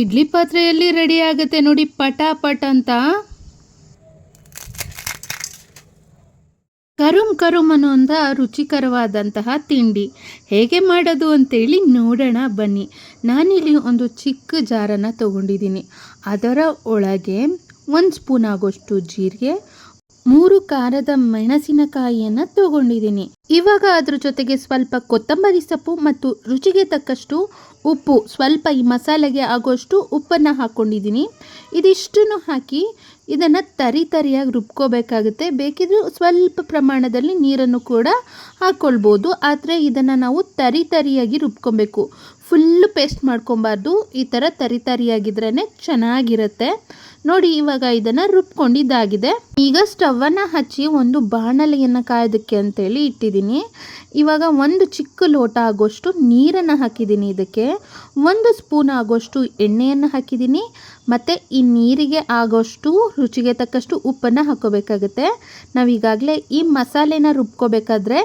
ಇಡ್ಲಿ ಪಾತ್ರೆಯಲ್ಲಿ ರೆಡಿ ಆಗುತ್ತೆ ನೋಡಿ, ಪಟಾಪಟ್ ಅಂತ. ಕರುಮ್ ಕರುಮ್ ಅನ್ನುವಂಥ ರುಚಿಕರವಾದಂತಹ ತಿಂಡಿ. ಹೇಗೆ ಮಾಡೋದು ಅಂತೇಳಿ ನೋಡೋಣ, ಬನ್ನಿ. ನಾನಿಲ್ಲಿ ಒಂದು ಚಿಕ್ಕ ಜಾರನ್ನು ತಗೊಂಡಿದ್ದೀನಿ. ಅದರ ಒಳಗೆ ಒಂದು ಸ್ಪೂನ್ ಆಗೋಷ್ಟು ಜೀರಿಗೆ, ಮೂರು ಖಾರದ ಮೆಣಸಿನಕಾಯಿಯನ್ನು ತಗೊಂಡಿದ್ದೀನಿ. ಇವಾಗ ಅದ್ರ ಜೊತೆಗೆ ಸ್ವಲ್ಪ ಕೊತ್ತಂಬರಿ ಸೊಪ್ಪು ಮತ್ತು ರುಚಿಗೆ ತಕ್ಕಷ್ಟು ಉಪ್ಪು. ಸ್ವಲ್ಪ ಈ ಮಸಾಲೆಗೆ ಆಗೋಷ್ಟು ಉಪ್ಪನ್ನು ಹಾಕ್ಕೊಂಡಿದ್ದೀನಿ ಇದಿಷ್ಟನ್ನು ಹಾಕಿ ಇದನ್ನು ತರಿ ತರಿಯಾಗಿ ರುಬ್ಕೋಬೇಕಾಗುತ್ತೆ. ಬೇಕಿದ್ರೂ ಸ್ವಲ್ಪ ಪ್ರಮಾಣದಲ್ಲಿ ನೀರನ್ನು ಕೂಡ ಹಾಕ್ಕೊಳ್ಬೋದು ಆದರೆ ಇದನ್ನು ನಾವು ತರಿ ತರಿಯಾಗಿ ರುಬ್ಕೊಬೇಕು. ಫುಲ್ಲು ಪೇಸ್ಟ್ ಮಾಡ್ಕೊಬಾರ್ದು. ಈ ಥರ ತರಿ ತರಿಯಾಗಿದ್ರೇ ಚೆನ್ನಾಗಿರುತ್ತೆ. ನೋಡಿ ಇವಾಗ ಇದನ್ನು ರುಬ್ಕೊಂಡಿದ್ದಾಗಿದೆ. ಈಗ ಸ್ಟವನ್ನು ಹಚ್ಚಿ ಒಂದು ಬಾಣಲೆಯನ್ನು ಕಾಯೋದಕ್ಕೆ ಅಂತೇಳಿ ಇಟ್ಟಿದ್ದೀನಿ ಇವಾಗ ಒಂದು ಚಿಕ್ಕ ಲೋಟ ಆಗೋಷ್ಟು ನೀರನ್ನು ಹಾಕಿದ್ದೀನಿ ಇದಕ್ಕೆ. ಒಂದು ಸ್ಪೂನ್ ಆಗೋಷ್ಟು ಎಣ್ಣೆಯನ್ನು ಹಾಕಿದ್ದೀನಿ. ಮತ್ತು ಈ ನೀರಿಗೆ ಆಗೋಷ್ಟು ರುಚಿಗೆ ತಕ್ಕಷ್ಟು ಉಪ್ಪನ್ನು ಹಾಕೋಬೇಕಾಗುತ್ತೆ. ನಾವು ಈಗಾಗಲೇ ಈ ಮಸಾಲೆನ ರುಬ್ಕೋಬೇಕಾದ್ರೆ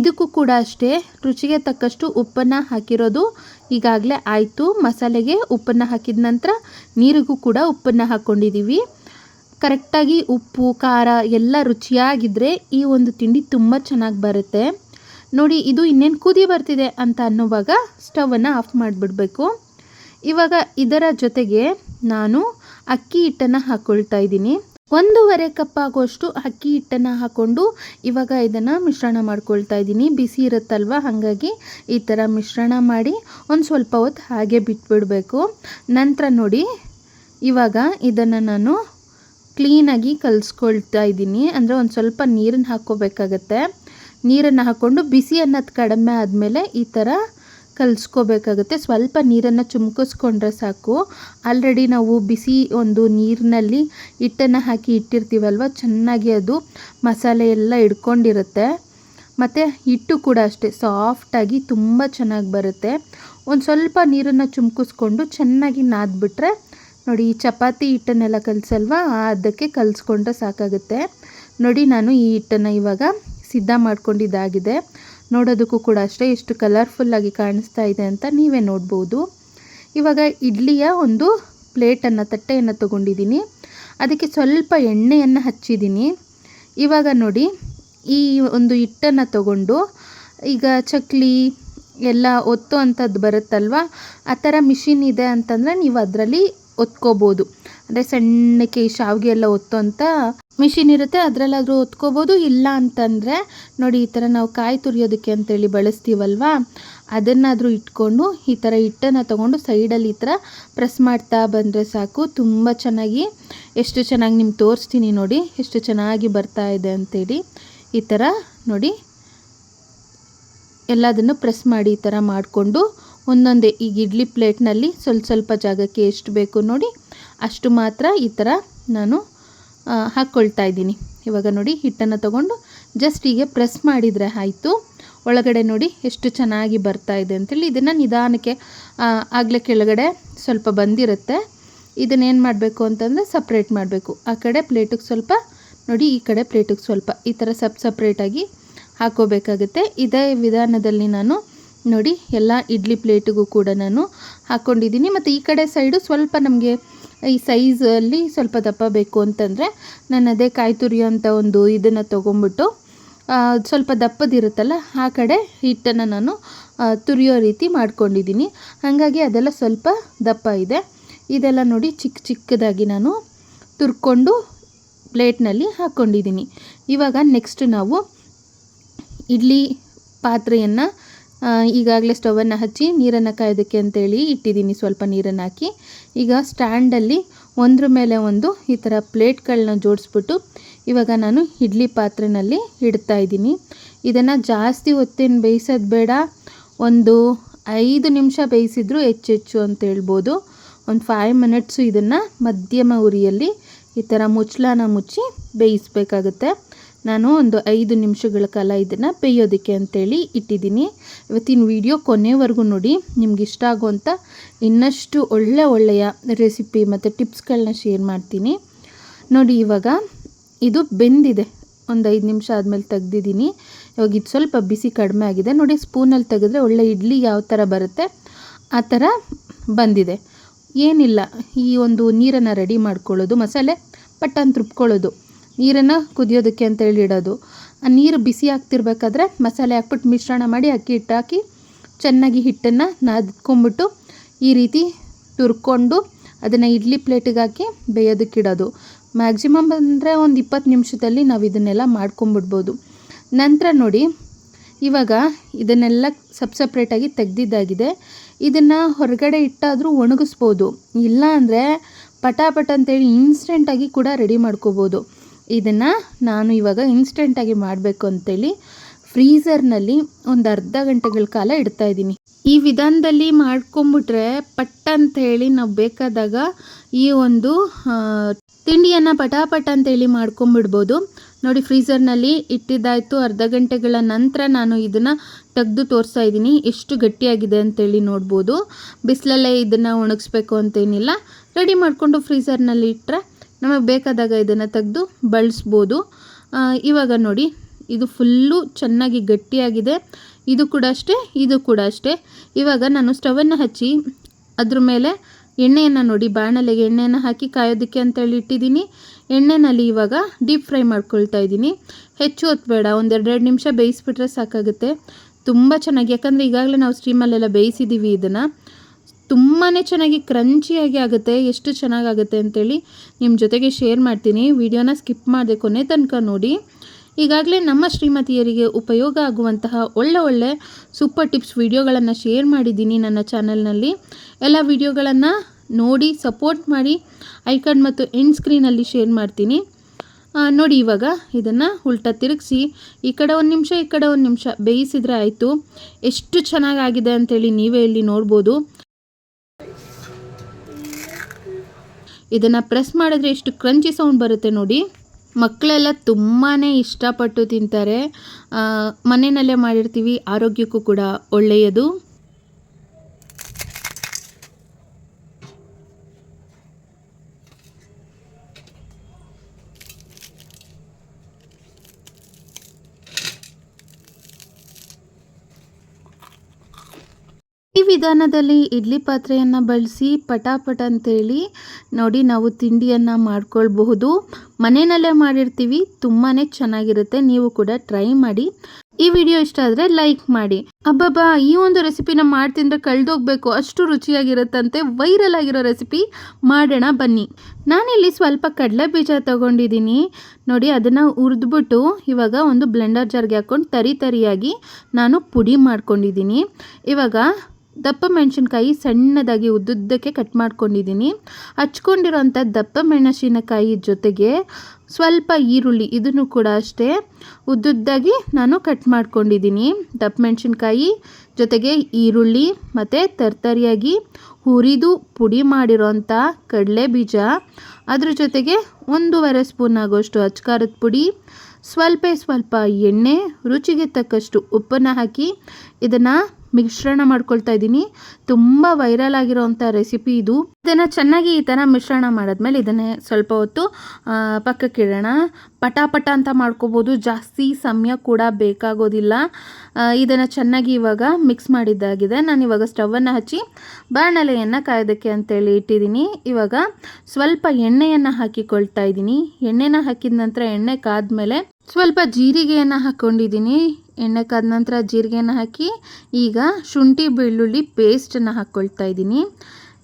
ಇದಕ್ಕೂ ಕೂಡ ಅಷ್ಟೇ ರುಚಿಗೆ ತಕ್ಕಷ್ಟು ಉಪ್ಪನ್ನು ಹಾಕಿರೋದು. ಈಗಾಗಲೇ ಆಯಿತು ಮಸಾಲೆಗೆ ಉಪ್ಪನ್ನು ಹಾಕಿದ ನಂತರ ನೀರಿಗೂ ಕೂಡ ಉಪ್ಪನ್ನು ಹಾಕ್ಕೊಂಡಿದ್ದೀವಿ ಕರೆಕ್ಟಾಗಿ ಉಪ್ಪು, ಖಾರ ಎಲ್ಲ ರುಚಿಯಾಗಿದ್ದರೆ ಈ ಒಂದು ತಿಂಡಿ ತುಂಬ ಚೆನ್ನಾಗಿ ಬರುತ್ತೆ. ನೋಡಿ, ಇದು ಇನ್ನೇನು ಕುದಿ ಬರ್ತಿದೆ ಅಂತ ಅನ್ನೋವಾಗ ಸ್ಟವನ್ನು ಆಫ್ ಮಾಡಿಬಿಡ್ಬೇಕು. ಇವಾಗ ಇದರ ಜೊತೆಗೆ ನಾನು ಅಕ್ಕಿ ಹಿಟ್ಟನ್ನು ಹಾಕ್ಕೊಳ್ತಾ ಇದ್ದೀನಿ. ಒಂದೂವರೆ ಕಪ್ ಆಗುವಷ್ಟು ಅಕ್ಕಿ ಹಿಟ್ಟನ್ನು ಹಾಕ್ಕೊಂಡು ಇವಾಗ ಇದನ್ನು ಮಿಶ್ರಣ ಮಾಡ್ಕೊಳ್ತಾ ಇದ್ದೀನಿ. ಬಿಸಿ ಇರುತ್ತಲ್ವ? ಹಾಗಾಗಿ ಈ ಥರ ಮಿಶ್ರಣ ಮಾಡಿ ಒಂದು ಸ್ವಲ್ಪ ಹೊತ್ತು ಹಾಗೆ ಬಿಟ್ಬಿಡಬೇಕು. ನಂತರ ನೋಡಿ, ಇವಾಗ ಇದನ್ನು ನಾನು ಕ್ಲೀನಾಗಿ ಕಲಿಸ್ಕೊಳ್ತಾ ಇದ್ದೀನಿ. ಅಂದರೆ ಒಂದು ಸ್ವಲ್ಪ ನೀರನ್ನು ಹಾಕ್ಕೋಬೇಕಾಗತ್ತೆ. ನೀರನ್ನು ಹಾಕ್ಕೊಂಡು ಬಿಸಿ ಅನ್ನೋದು ಕಡಿಮೆ ಆದಮೇಲೆ ಈ ಥರ ಕಲಿಸ್ಕೋಬೇಕಾಗುತ್ತೆ. ಸ್ವಲ್ಪ ನೀರನ್ನು ಚುಮ್ಕಿಸ್ಕೊಂಡ್ರೆ ಸಾಕು. ಆಲ್ರೆಡಿ ನಾವು ಬಿಸಿ ಒಂದು ನೀರಿನಲ್ಲಿ ಹಿಟ್ಟನ್ನು ಹಾಕಿ ಇಟ್ಟಿರ್ತೀವಲ್ವ? ಚೆನ್ನಾಗಿ ಅದು ಮಸಾಲೆ ಎಲ್ಲ ಹಿಡ್ಕೊಂಡಿರುತ್ತೆ. ಮತ್ತು ಹಿಟ್ಟು ಕೂಡ ಅಷ್ಟೇ ಸಾಫ್ಟಾಗಿ ತುಂಬ ಚೆನ್ನಾಗಿ ಬರುತ್ತೆ. ಒಂದು ಸ್ವಲ್ಪ ನೀರನ್ನು ಚುಮ್ಕಿಸ್ಕೊಂಡು ಚೆನ್ನಾಗಿ ನಾದ್ಬಿಟ್ರೆ ನೋಡಿ, ಈ ಚಪಾತಿ ಹಿಟ್ಟನ್ನೆಲ್ಲ ಕಲಿಸಲ್ವಾ? ಅದಕ್ಕೆ ಕಲಿಸ್ಕೊಂಡ್ರೆ ಸಾಕಾಗುತ್ತೆ. ನೋಡಿ, ನಾನು ಈ ಹಿಟ್ಟನ್ನು ಇವಾಗ ಸಿದ್ಧ ಮಾಡ್ಕೊಂಡಿದ್ದಾಗಿದೆ. ನೋಡೋದಕ್ಕೂ ಕೂಡ ಅಷ್ಟೇ ಎಷ್ಟು ಕಲರ್ಫುಲ್ಲಾಗಿ ಕಾಣಿಸ್ತಾ ಇದೆ ಅಂತ ನೀವೇ ನೋಡ್ಬೋದು. ಇವಾಗ ಇಡ್ಲಿಯ ಒಂದು ಪ್ಲೇಟನ್ನು, ತಟ್ಟೆಯನ್ನು ತೊಗೊಂಡಿದ್ದೀನಿ. ಅದಕ್ಕೆ ಸ್ವಲ್ಪ ಎಣ್ಣೆಯನ್ನು ಹಚ್ಚಿದ್ದೀನಿ. ಇವಾಗ ನೋಡಿ, ಈ ಒಂದು ಹಿಟ್ಟನ್ನು ತಗೊಂಡು ಈಗ ಚಕ್ಲಿ ಎಲ್ಲ ಒತ್ತು ಅಂಥದ್ದು ಬರುತ್ತಲ್ವ? ಆ ಥರ ಮಿಷಿನ್ ಇದೆ ಅಂತಂದರೆ ನೀವು ಅದರಲ್ಲಿ ಒತ್ಕೋಬೋದು. ಅಂದರೆ ಸಣ್ಣಕ್ಕೆ ಈ ಶಾವಿಗೆ ಎಲ್ಲ ಒತ್ತೋ ಅಂತ ಮಿಷಿನ್ ಇರುತ್ತೆ, ಅದರಲ್ಲಾದರೂ ಒತ್ಕೋಬೋದು. ಇಲ್ಲ ಅಂತಂದರೆ, ನೋಡಿ ಈ ಥರ ನಾವು ಕಾಯಿ ತುರಿಯೋದಕ್ಕೆ ಅಂತೇಳಿ ಬಳಸ್ತೀವಲ್ವಾ? ಅದನ್ನಾದರೂ ಇಟ್ಕೊಂಡು ಈ ಥರ ಹಿಟ್ಟನ್ನು ತೊಗೊಂಡು ಸೈಡಲ್ಲಿ ಈ ಥರ ಪ್ರೆಸ್ ಮಾಡ್ತಾ ಬಂದರೆ ಸಾಕು. ತುಂಬ ಚೆನ್ನಾಗಿ, ಎಷ್ಟು ಚೆನ್ನಾಗಿ ನಿಮ್ಗೆ ತೋರಿಸ್ತೀನಿ ನೋಡಿ, ಎಷ್ಟು ಚೆನ್ನಾಗಿ ಬರ್ತಾ ಇದೆ ಅಂತೇಳಿ. ಈ ಥರ ನೋಡಿ, ಎಲ್ಲದನ್ನು ಪ್ರೆಸ್ ಮಾಡಿ ಈ ಥರ ಮಾಡಿಕೊಂಡು ಒಂದೊಂದೇ ಈಗ ಇಡ್ಲಿ ಪ್ಲೇಟ್ನಲ್ಲಿ ಸ್ವಲ್ಪ ಸ್ವಲ್ಪ ಜಾಗಕ್ಕೆ ಎಷ್ಟು ಬೇಕು ನೋಡಿ ಅಷ್ಟು ಮಾತ್ರ ಈ ಥರ ನಾನು ಹಾಕ್ಕೊಳ್ತಾ ಇದ್ದೀನಿ. ಇವಾಗ ನೋಡಿ ಹಿಟ್ಟನ್ನು ತಗೊಂಡು ಜಸ್ಟ್ ಹೀಗೆ ಪ್ರೆಸ್ ಮಾಡಿದರೆ ಆಯಿತು. ಒಳಗಡೆ ನೋಡಿ ಎಷ್ಟು ಚೆನ್ನಾಗಿ ಬರ್ತಾ ಇದೆ ಅಂತೇಳಿ ಇದನ್ನು ನಿಧಾನಕ್ಕೆ ಆಗಲೇ ಕೆಳಗಡೆ ಸ್ವಲ್ಪ ಬಂದಿರುತ್ತೆ. ಇದನ್ನೇನು ಮಾಡಬೇಕು ಅಂತಂದರೆ ಸಪ್ರೇಟ್ ಮಾಡಬೇಕು. ಆ ಕಡೆ ಪ್ಲೇಟಿಗೆ ಸ್ವಲ್ಪ, ನೋಡಿ ಈ ಕಡೆ ಪ್ಲೇಟಿಗೆ ಸ್ವಲ್ಪ ಈ ಥರ ಸಪ್ ಸಪ್ರೇಟಾಗಿ ಹಾಕೋಬೇಕಾಗುತ್ತೆ. ಇದೇ ವಿಧಾನದಲ್ಲಿ ನಾನು ನೋಡಿ, ಎಲ್ಲ ಇಡ್ಲಿ ಪ್ಲೇಟಿಗೂ ಕೂಡ ನಾನು ಹಾಕ್ಕೊಂಡಿದ್ದೀನಿ. ಮತ್ತು ಈ ಕಡೆ ಸೈಡು ಸ್ವಲ್ಪ ನಮಗೆ ಈ ಸೈಜಲ್ಲಿ ಸ್ವಲ್ಪ ದಪ್ಪ ಬೇಕು ಅಂತಂದರೆ ನಾನು ಅದೇ ಕಾಯಿ ತುರಿಯೋಂಥ ಒಂದು ಇದನ್ನು ತೊಗೊಂಬಿಟ್ಟು ಸ್ವಲ್ಪ ದಪ್ಪದಿರುತ್ತಲ್ಲ ಆ ಕಡೆ ಹಿಟ್ಟನ್ನು ನಾನು ತುರಿಯೋ ರೀತಿ ಮಾಡ್ಕೊಂಡಿದ್ದೀನಿ. ಹಾಗಾಗಿ ಅದೆಲ್ಲ ಸ್ವಲ್ಪ ದಪ್ಪ ಇದೆ. ಇದೆಲ್ಲ ನೋಡಿ ಚಿಕ್ಕ ಚಿಕ್ಕದಾಗಿ ನಾನು ತುರ್ಕೊಂಡು ಪ್ಲೇಟ್ನಲ್ಲಿ ಹಾಕ್ಕೊಂಡಿದ್ದೀನಿ. ಇವಾಗ ನೆಕ್ಸ್ಟ್ ನಾವು ಇಡ್ಲಿ ಪಾತ್ರೆಯನ್ನು ಈಗಾಗಲೇ ಸ್ಟವನ್ನು ಹಚ್ಚಿ ನೀರನ್ನು ಕಾಯೋದಕ್ಕೆ ಅಂತೇಳಿ ಇಟ್ಟಿದ್ದೀನಿ. ಸ್ವಲ್ಪ ನೀರನ್ನು ಹಾಕಿ. ಈಗ ಸ್ಟ್ಯಾಂಡಲ್ಲಿ ಒಂದ್ರ ಮೇಲೆ ಒಂದು ಈ ಥರ ಪ್ಲೇಟ್ಗಳನ್ನ ಜೋಡಿಸ್ಬಿಟ್ಟು ಇವಾಗ ನಾನು ಇಡ್ಲಿ ಪಾತ್ರೆಯಲ್ಲಿ ಇಡ್ತಾ ಇದ್ದೀನಿ. ಇದನ್ನು ಜಾಸ್ತಿ ಹೊತ್ತೇನು ಬೇಯಿಸೋದು ಬೇಡ. ಒಂದು ಐದು ನಿಮಿಷ ಬೇಯಿಸಿದ್ರು ಹೆಚ್ಚೆಚ್ಚು ಅಂತ ಹೇಳ್ಬೋದು. ಒಂದು ಫೈವ್ ಮಿನಿಟ್ಸು ಇದನ್ನು ಮಧ್ಯಮ ಉರಿಯಲ್ಲಿ ಈ ಥರ ಮುಚ್ಚಳನ ಮುಚ್ಚಿ ಬೇಯಿಸಬೇಕಾಗುತ್ತೆ. ನಾನು ಒಂದು ಐದು ನಿಮಿಷಗಳ ಕಾಲ ಇದನ್ನು ಬೇಯೋದಕ್ಕೆ ಅಂತೇಳಿ ಇಟ್ಟಿದ್ದೀನಿ. ಇವತ್ತಿನ ವಿಡಿಯೋ ಕೊನೆವರೆಗೂ ನೋಡಿ, ನಿಮ್ಗೆ ಇಷ್ಟ ಆಗುವಂಥ ಇನ್ನಷ್ಟು ಒಳ್ಳೆ ಒಳ್ಳೆಯ ರೆಸಿಪಿ ಮತ್ತು ಟಿಪ್ಸ್ಗಳನ್ನ ಶೇರ್ ಮಾಡ್ತೀನಿ. ನೋಡಿ ಇವಾಗ ಇದು ಬೆಂದಿದೆ. ಒಂದು ಐದು ನಿಮಿಷ ಆದಮೇಲೆ ತೆಗ್ದಿದ್ದೀನಿ. ಇವಾಗ ಇದು ಸ್ವಲ್ಪ ಬಿಸಿ ಕಡಿಮೆ ಆಗಿದೆ. ನೋಡಿ ಸ್ಪೂನಲ್ಲಿ ತೆಗೆದ್ರೆ ಒಳ್ಳೆ ಇಡ್ಲಿ ಯಾವ ಥರ ಬರುತ್ತೆ, ಆ ಥರ ಬಂದಿದೆ. ಏನಿಲ್ಲ, ಈ ಒಂದು ನೀರನ್ನು ರೆಡಿ ಮಾಡ್ಕೊಳ್ಳೋದು, ಮಸಾಲೆ ಪಟ್ಟನ್ ರುಬ್ಕೊಳ್ಳೋದು. ನೀರನ್ನು ಕುದಿಯೋದಕ್ಕೆ ಅಂತೇಳಿ ಇಡೋದು. ಆ ನೀರು ಬಿಸಿ ಆಗ್ತಿರ್ಬೇಕಾದ್ರೆ ಮಸಾಲೆ ಹಾಕ್ಬಿಟ್ಟು ಮಿಶ್ರಣ ಮಾಡಿ ಅಕ್ಕಿ ಹಿಟ್ಟಾಕಿ ಚೆನ್ನಾಗಿ ಹಿಟ್ಟನ್ನು ನಾದ್ಕೊಂಬಿಟ್ಟು ಈ ರೀತಿ ತುರ್ಕೊಂಡು ಅದನ್ನು ಇಡ್ಲಿ ಪ್ಲೇಟಿಗೆ ಹಾಕಿ ಬೇಯೋದಕ್ಕಿಡೋದು ಮ್ಯಾಕ್ಸಿಮಮ್ ಅಂದರೆ ಒಂದು ಇಪ್ಪತ್ತು ನಿಮಿಷದಲ್ಲಿ ನಾವು ಇದನ್ನೆಲ್ಲ ಮಾಡ್ಕೊಂಬಿಡ್ಬೋದು. ನಂತರ ನೋಡಿ, ಇವಾಗ ಇದನ್ನೆಲ್ಲ ಸಪ್ ಸಪ್ರೇಟಾಗಿ ತೆಗ್ದಿದ್ದಾಗಿದೆ. ಇದನ್ನು ಹೊರಗಡೆ ಇಟ್ಟಾದರೂ ಒಣಗಿಸ್ಬೋದು. ಇಲ್ಲ ಅಂದರೆ ಪಟಾಪಟ್ ಅಂತೇಳಿ ಇನ್ಸ್ಟೆಂಟಾಗಿ ಕೂಡ ರೆಡಿ ಮಾಡ್ಕೋಬೋದು. ಇದನ್ನು ನಾನು ಇವಾಗ ಇನ್ಸ್ಟೆಂಟಾಗಿ ಮಾಡಬೇಕು ಅಂತೇಳಿ ಫ್ರೀಝರ್ನಲ್ಲಿ ಒಂದು ಅರ್ಧ ಗಂಟೆಗಳ ಕಾಲ ಇಡ್ತಾ ಇದ್ದೀನಿ. ಈ ವಿಧಾನದಲ್ಲಿ ಮಾಡ್ಕೊಂಬಿಟ್ರೆ ಪಟ್ ಅಂತ ಹೇಳಿ ನಾವು ಬೇಕಾದಾಗ ಈ ಒಂದು ತಿಂಡಿಯನ್ನು ಪಟಾಪಟ ಅಂತೇಳಿ ಮಾಡ್ಕೊಂಬಿಡ್ಬೋದು. ನೋಡಿ ಫ್ರೀಝರ್ನಲ್ಲಿ ಇಟ್ಟಿದ್ದಾಯಿತು ಅರ್ಧ ಗಂಟೆಗಳ ನಂತರ ನಾನು ಇದನ್ನು ತೆಗೆದು ತೋರಿಸ್ತಾ ಇದ್ದೀನಿ. ಎಷ್ಟು ಗಟ್ಟಿಯಾಗಿದೆ ಅಂತೇಳಿ ನೋಡ್ಬೋದು. ಬಿಸಿಲಲ್ಲೇ ಇದನ್ನು ಒಣಗಿಸ್ಬೇಕು ಅಂತೇನಿಲ್ಲ. ರೆಡಿ ಮಾಡಿಕೊಂಡು ಫ್ರೀಝರ್ನಲ್ಲಿ ಇಟ್ಟರೆ ನಮಗೆ ಬೇಕಾದಾಗ ಇದನ್ನು ತೆಗೆದು ಬಳಸ್ಬೋದು. ಇವಾಗ ನೋಡಿ, ಇದು ಫುಲ್ಲು ಚೆನ್ನಾಗಿ ಗಟ್ಟಿಯಾಗಿದೆ. ಇದು ಕೂಡ ಅಷ್ಟೇ, ಇದು ಕೂಡ ಅಷ್ಟೇ. ಇವಾಗ ನಾನು ಸ್ಟವನ್ನು ಹಚ್ಚಿ ಅದ್ರ ಮೇಲೆ ಎಣ್ಣೆಯನ್ನು ನೋಡಿ, ಬಾಣಲೆಗೆ ಎಣ್ಣೆಯನ್ನು ಹಾಕಿ ಕಾಯೋದಕ್ಕೆ ಅಂತೇಳಿ ಇಟ್ಟಿದ್ದೀನಿ. ಎಣ್ಣೆನಲ್ಲಿ ಇವಾಗ ಡೀಪ್ ಫ್ರೈ ಮಾಡ್ಕೊಳ್ತಾ ಇದ್ದೀನಿ. ಹೆಚ್ಚು ಹೊತ್ತು ಬೇಡ, ಒಂದು ಎರಡೆರಡು ನಿಮಿಷ ಬೇಯಿಸ್ಬಿಟ್ರೆ ಸಾಕಾಗುತ್ತೆ. ತುಂಬ ಚೆನ್ನಾಗಿ, ಯಾಕಂದರೆ ಈಗಾಗಲೇ ನಾವು ಸ್ಟೀಮಲ್ಲೆಲ್ಲ ಬೇಯಿಸಿದ್ದೀವಿ ಇದನ್ನು. ತುಂಬಾ ಚೆನ್ನಾಗಿ ಕ್ರಂಚಿಯಾಗಿ ಆಗುತ್ತೆ, ಎಷ್ಟು ಚೆನ್ನಾಗಾಗುತ್ತೆ ಅಂತೇಳಿ ನಿಮ್ಮ ಜೊತೆಗೆ ಶೇರ್ ಮಾಡ್ತೀನಿ. ವಿಡಿಯೋನ ಸ್ಕಿಪ್ ಮಾಡದೆ ಕೊನೆ ತನಕ ನೋಡಿ. ಈಗಾಗಲೇ ನಮ್ಮ ಶ್ರೀಮತಿಯರಿಗೆ ಉಪಯೋಗ ಆಗುವಂತಹ ಒಳ್ಳೆ ಒಳ್ಳೆ ಸೂಪರ್ ಟಿಪ್ಸ್ ವಿಡಿಯೋಗಳನ್ನು ಶೇರ್ ಮಾಡಿದ್ದೀನಿ ನನ್ನ ಚಾನಲ್ನಲ್ಲಿ ಎಲ್ಲ ವಿಡಿಯೋಗಳನ್ನು ನೋಡಿ ಸಪೋರ್ಟ್ ಮಾಡಿ ಐಕಾರ್ಡ್ ಮತ್ತು ಎಂಡ್ ಸ್ಕ್ರೀನಲ್ಲಿ ಶೇರ್ ಮಾಡ್ತೀನಿ. ನೋಡಿ ಇವಾಗ ಇದನ್ನು ಉಲ್ಟಾ ತಿರುಗಿಸಿ, ಈ ಕಡೆ ಒಂದು ನಿಮಿಷ, ಈ ಕಡೆ ಒಂದು ನಿಮಿಷ ಬೇಯಿಸಿದ್ರೆ ಆಯಿತು. ಎಷ್ಟು ಚೆನ್ನಾಗಾಗಿದೆ ಅಂಥೇಳಿ ನೀವೇ ಇಲ್ಲಿ ನೋಡ್ಬೋದು. ಇದನ್ನು ಪ್ರೆಸ್ ಮಾಡಿದ್ರೆ ಎಷ್ಟು ಕ್ರಂಚಿ ಸೌಂಡ್ ಬರುತ್ತೆ ನೋಡಿ. ಮಕ್ಕಳೆಲ್ಲ ತುಂಬಾ ಇಷ್ಟಪಟ್ಟು ತಿಂತಾರೆ. ಮನೆಯಲ್ಲೇ ಮಾಡಿರ್ತೀವಿ, ಆರೋಗ್ಯಕ್ಕೂ ಕೂಡ ಒಳ್ಳೆಯದು. ವಿಧಾನದಲ್ಲಿ ಇಡ್ಲಿ ಪಾತ್ರೆಯನ್ನು ಬಳಸಿ ಪಟಾಪಟ ಅಂತೇಳಿ ನೋಡಿ ನಾವು ತಿಂಡಿಯನ್ನು ಮಾಡ್ಕೊಳ್ಬಹುದು. ಮನೆಯಲ್ಲೇ ಮಾಡಿರ್ತೀವಿ ತುಂಬಾ ಚೆನ್ನಾಗಿರುತ್ತೆ. ನೀವು ಕೂಡ ಟ್ರೈ ಮಾಡಿ. ಈ ವಿಡಿಯೋ ಇಷ್ಟ ಆದರೆ ಲೈಕ್ ಮಾಡಿ. ಅಬ್ಬಬ್ಬಾ, ಈ ಒಂದು ರೆಸಿಪಿನ ಮಾಡ್ತಿಂದ್ರೆ ಕಳೆದೋಗ್ಬೇಕು. ಅಷ್ಟು ರುಚಿಯಾಗಿರುತ್ತಂತೆ. ವೈರಲ್ ಆಗಿರೋ ರೆಸಿಪಿ ಮಾಡೋಣ ಬನ್ನಿ. ನಾನಿಲ್ಲಿ ಸ್ವಲ್ಪ ಕಡಲೆ ಬೀಜ ತಗೊಂಡಿದ್ದೀನಿ. ನೋಡಿ, ಅದನ್ನು ಹುರಿದ್ಬಿಟ್ಟು ಇವಾಗ ಒಂದು ಬ್ಲೆಂಡರ್ ಜಾರ್ಗೆ ಹಾಕ್ಕೊಂಡು ತರಿ ತರಿಯಾಗಿ ನಾನು ಪುಡಿ ಮಾಡ್ಕೊಂಡಿದ್ದೀನಿ. ಇವಾಗ ದಪ್ಪ ಮೆಣಸಿನ್ಕಾಯಿ ಸಣ್ಣದಾಗಿ ಉದ್ದುದ್ದಕ್ಕೆ ಕಟ್ ಮಾಡ್ಕೊಂಡಿದ್ದೀನಿ. ಹಚ್ಕೊಂಡಿರೋಂಥ ದಪ್ಪ ಮೆಣಸಿನಕಾಯಿ ಜೊತೆಗೆ ಸ್ವಲ್ಪ ಈರುಳ್ಳಿ ಇದನ್ನು ಕೂಡ ಅಷ್ಟೇ ಉದ್ದುದ್ದಾಗಿ ನಾನು ಕಟ್ ಮಾಡ್ಕೊಂಡಿದ್ದೀನಿ. ದಪ್ಪ ಮೆಣಸಿನ್ಕಾಯಿ ಜೊತೆಗೆ ಈರುಳ್ಳಿ ಮತ್ತು ತರ್ತರಿಯಾಗಿ ಹುರಿದು ಪುಡಿ ಮಾಡಿರೋಂಥ ಕಡಲೆ ಬೀಜ. ಅದ್ರ ಜೊತೆಗೆ ಒಂದೂವರೆ ಸ್ಪೂನ್ ಆಗೋಷ್ಟು ಅಚ್ಕಾರದ ಪುಡಿ, ಸ್ವಲ್ಪ ಸ್ವಲ್ಪ ಎಣ್ಣೆ, ರುಚಿಗೆ ತಕ್ಕಷ್ಟು ಉಪ್ಪನ್ನು ಹಾಕಿ ಇದನ್ನು ಮಿಶ್ರಣ ಮಾಡ್ಕೊಳ್ತಾ ಇದ್ದೀನಿ. ತುಂಬ ವೈರಲ್ ಆಗಿರೋವಂಥ ರೆಸಿಪಿ ಇದು. ಇದನ್ನು ಚೆನ್ನಾಗಿ ಈ ಥರ ಮಿಶ್ರಣ ಮಾಡಿದ್ಮೇಲೆ ಇದನ್ನೇ ಸ್ವಲ್ಪ ಹೊತ್ತು ಪಕ್ಕಕ್ಕೆ ಪಕ್ಕಕ್ಕಿಡೋಣ ಪಟಾಪಟ ಅಂತ ಮಾಡ್ಕೋಬೋದು. ಜಾಸ್ತಿ ಸಮಯ ಕೂಡ ಬೇಕಾಗೋದಿಲ್ಲ. ಇದನ್ನು ಚೆನ್ನಾಗಿ ಇವಾಗ ಮಿಕ್ಸ್ ಮಾಡಿದ್ದಾಗಿದೆ. ನಾನು ಇವಾಗ ಸ್ಟವನ್ನು ಹಚ್ಚಿ, ಬಾಣಲೆಯನ್ನು ಕಾಯೋದಕ್ಕೆ ಅಂತೇಳಿ ಇಟ್ಟಿದ್ದೀನಿ. ಇವಾಗ ಸ್ವಲ್ಪ ಎಣ್ಣೆಯನ್ನು ಹಾಕಿಕೊಳ್ತಾ ಇದ್ದೀನಿ. ಎಣ್ಣೆನ ಹಾಕಿದ ನಂತರ ಎಣ್ಣೆ ಕಾದ ಮೇಲೆ ಸ್ವಲ್ಪ ಜೀರಿಗೆಯನ್ನು ಹಾಕ್ಕೊಂಡಿದ್ದೀನಿ ಎಣ್ಣೆ ಕಾದ ನಂತರ ಜೀರಿಗೆನ ಹಾಕಿ ಈಗ ಶುಂಠಿ ಬೆಳ್ಳುಳ್ಳಿ ಪೇಸ್ಟನ್ನು ಹಾಕ್ಕೊಳ್ತಾ ಇದ್ದೀನಿ.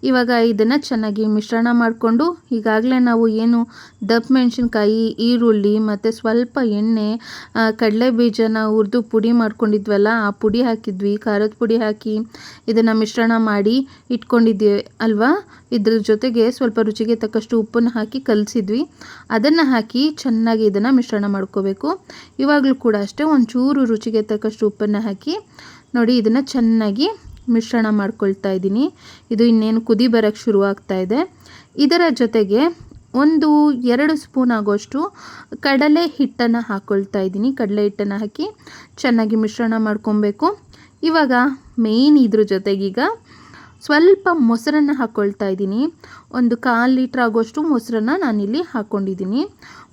ಇವಾಗ ಇದನ್ನು ಚೆನ್ನಾಗಿ ಮಿಶ್ರಣ ಮಾಡಿಕೊಂಡು ಈಗಾಗಲೇ ನಾವು ಏನು ದಪ್ಪ ಮೆಣಸಿನ್ಕಾಯಿ, ಈರುಳ್ಳಿ ಮತ್ತು ಸ್ವಲ್ಪ ಎಣ್ಣೆ ಕಡಲೆ ಬೀಜನ ಹುರಿದು ಪುಡಿ ಮಾಡ್ಕೊಂಡಿದ್ವಲ್ಲ, ಆ ಪುಡಿ ಹಾಕಿದ್ವಿ, ಖಾರದ ಪುಡಿ ಹಾಕಿ ಇದನ್ನು ಮಿಶ್ರಣ ಮಾಡಿ ಇಟ್ಕೊಂಡಿದ್ದೀವಿ ಅಲ್ವಾ? ಇದ್ರ ಜೊತೆಗೆ ಸ್ವಲ್ಪ ರುಚಿಗೆ ತಕ್ಕಷ್ಟು ಉಪ್ಪನ್ನು ಹಾಕಿ ಕಲಸಿದ್ವಿ. ಅದನ್ನು ಹಾಕಿ ಚೆನ್ನಾಗಿ ಇದನ್ನು ಮಿಶ್ರಣ ಮಾಡ್ಕೋಬೇಕು. ಇವಾಗಲೂ ಕೂಡ ಅಷ್ಟೇ ಒಂಚೂರು ರುಚಿಗೆ ತಕ್ಕಷ್ಟು ಉಪ್ಪನ್ನು ಹಾಕಿ ನೋಡಿ ಇದನ್ನು ಚೆನ್ನಾಗಿ ಮಿಶ್ರಣ ಮಾಡ್ಕೊಳ್ತಾ ಇದ್ದೀನಿ. ಇದು ಇನ್ನೇನು ಕುದಿ ಬರೋಕ್ಕೆ ಶುರುವಾಗ್ತಾ ಇದೆ. ಇದರ ಜೊತೆಗೆ ಒಂದು ಎರಡು ಸ್ಪೂನ್ ಆಗೋಷ್ಟು ಕಡಲೆ ಹಿಟ್ಟನ್ನು ಹಾಕ್ಕೊಳ್ತಾ ಇದ್ದೀನಿ. ಕಡಲೆ ಹಿಟ್ಟನ್ನು ಹಾಕಿ ಚೆನ್ನಾಗಿ ಮಿಶ್ರಣ ಮಾಡ್ಕೊಬೇಕು. ಇವಾಗ ಮೇಯ್ನ್ ಇದ್ರ ಜೊತೆಗೀಗ ಸ್ವಲ್ಪ ಮೊಸರನ್ನು ಹಾಕ್ಕೊಳ್ತಾ ಇದ್ದೀನಿ. ಒಂದು ಕಾಲು ಲೀಟ್ರ್ ಆಗೋಷ್ಟು ಮೊಸರನ್ನ ನಾನಿಲ್ಲಿ ಹಾಕ್ಕೊಂಡಿದ್ದೀನಿ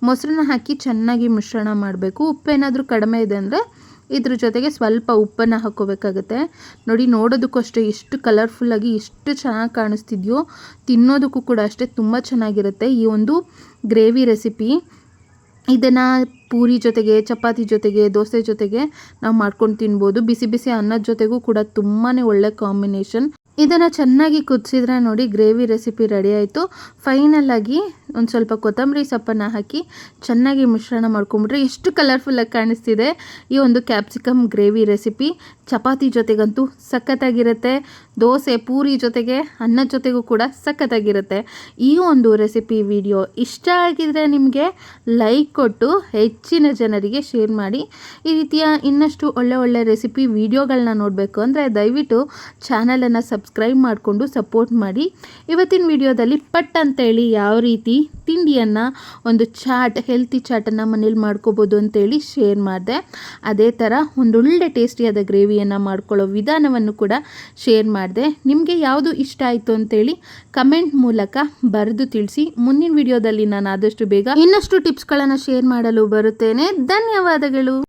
ಮೊಸರನ್ನ ಹಾಕಿ ಚೆನ್ನಾಗಿ ಮಿಶ್ರಣ ಮಾಡಬೇಕು. ಉಪ್ಪೇನಾದರೂ ಕಡಿಮೆ ಇದೆ ಅಂದರೆ ಇದ್ರ ಜೊತೆಗೆ ಸ್ವಲ್ಪ ಉಪ್ಪನ್ನು ಹಾಕೋಬೇಕಾಗುತ್ತೆ. ನೋಡಿ, ನೋಡೋದಕ್ಕೂ ಅಷ್ಟೇ ಎಷ್ಟು ಕಲರ್ಫುಲ್ಲಾಗಿ ಎಷ್ಟು ಚೆನ್ನಾಗಿ ಕಾಣಿಸ್ತಿದ್ಯೋ, ತಿನ್ನೋದಕ್ಕೂ ಕೂಡ ಅಷ್ಟೇ ತುಂಬ ಚೆನ್ನಾಗಿರುತ್ತೆ ಈ ಒಂದು ಗ್ರೇವಿ ರೆಸಿಪಿ. ಇದನ್ನು ಪೂರಿ ಜೊತೆಗೆ, ಚಪಾತಿ ಜೊತೆಗೆ, ದೋಸೆ ಜೊತೆಗೆ ನಾವು ಮಾಡ್ಕೊಂಡು ತಿನ್ಬೋದು. ಬಿಸಿ ಬಿಸಿ ಅನ್ನದ ಜೊತೆಗೂ ಕೂಡ ತುಂಬಾ ಒಳ್ಳೆ ಕಾಂಬಿನೇಷನ್ ಇದನ್ನು ಚೆನ್ನಾಗಿ ಕುದಿಸಿದ್ರೆ ನೋಡಿ ಗ್ರೇವಿ ರೆಸಿಪಿ ರೆಡಿ ಆಯಿತು. ಫೈನಲಾಗಿ ಒಂದು ಸ್ವಲ್ಪ ಕೊತ್ತಂಬರಿ ಸೊಪ್ಪನ್ನು ಹಾಕಿ ಚೆನ್ನಾಗಿ ಮಿಶ್ರಣ ಮಾಡ್ಕೊಂಬಿಟ್ರೆ ಎಷ್ಟು ಕಲರ್ಫುಲ್ಲಾಗಿ ಕಾಣಿಸ್ತಿದೆ. ಈ ಒಂದು ಕ್ಯಾಪ್ಸಿಕಮ್ ಗ್ರೇವಿ ರೆಸಿಪಿ ಚಪಾತಿ ಜೊತೆಗಂತೂ ಸಖತ್ತಾಗಿರುತ್ತೆ. ದೋಸೆ, ಪೂರಿ ಜೊತೆಗೆ ಅನ್ನ ಜೊತೆಗೂ ಕೂಡ ಸಖತ್ತಾಗಿರುತ್ತೆ. ಈ ಒಂದು ರೆಸಿಪಿ ವಿಡಿಯೋ ಇಷ್ಟ ಆಗಿದ್ರೆ ನಿಮಗೆ ಲೈಕ್ ಕೊಟ್ಟು ಹೆಚ್ಚಿನ ಜನರಿಗೆ ಶೇರ್ ಮಾಡಿ. ಈ ರೀತಿಯ ಇನ್ನಷ್ಟು ಒಳ್ಳೆ ಒಳ್ಳೆ ರೆಸಿಪಿ ವಿಡಿಯೋಗಳನ್ನ ನೋಡಬೇಕು ಅಂದರೆ ದಯವಿಟ್ಟು ಚಾನಲನ್ನು ಸಬ್ಸ್ಕ್ರೈಬ್ ಮಾಡಿಕೊಂಡು ಸಪೋರ್ಟ್ ಮಾಡಿ. ಇವತ್ತಿನ ವಿಡಿಯೋದಲ್ಲಿ ಪಟ್ ಅಂತೇಳಿ ಯಾವ ರೀತಿ ತಿಂಡಿಯನ್ನು, ಒಂದು ಚಾಟ್ ಹೆಲ್ತಿ ಚಾಟನ್ನು ಮನೇಲಿ ಮಾಡ್ಕೋಬೋದು ಅಂತೇಳಿ ಶೇರ್ ಮಾಡಿದೆ. ಅದೇ ಥರ ಒಂದೊಳ್ಳೆ ಟೇಸ್ಟಿಯಾದ ಗ್ರೇವಿಯನ್ನು ಮಾಡ್ಕೊಳ್ಳೋ ವಿಧಾನವನ್ನು ಕೂಡ ಶೇರ್ ಮಾಡಿದೆ. ನಿಮಗೆ ಯಾವುದು ಇಷ್ಟ ಆಯಿತು ಅಂತೇಳಿ ಕಮೆಂಟ್ ಮೂಲಕ ಬರೆದು ತಿಳಿಸಿ. ಮುಂದಿನ ವಿಡಿಯೋದಲ್ಲಿ ನಾನು ಆದಷ್ಟು ಬೇಗ ಇನ್ನಷ್ಟು ಟಿಪ್ಸ್ಗಳನ್ನು ಶೇರ್ ಮಾಡಲು ಬರುತ್ತೇನೆ. ಧನ್ಯವಾದಗಳು.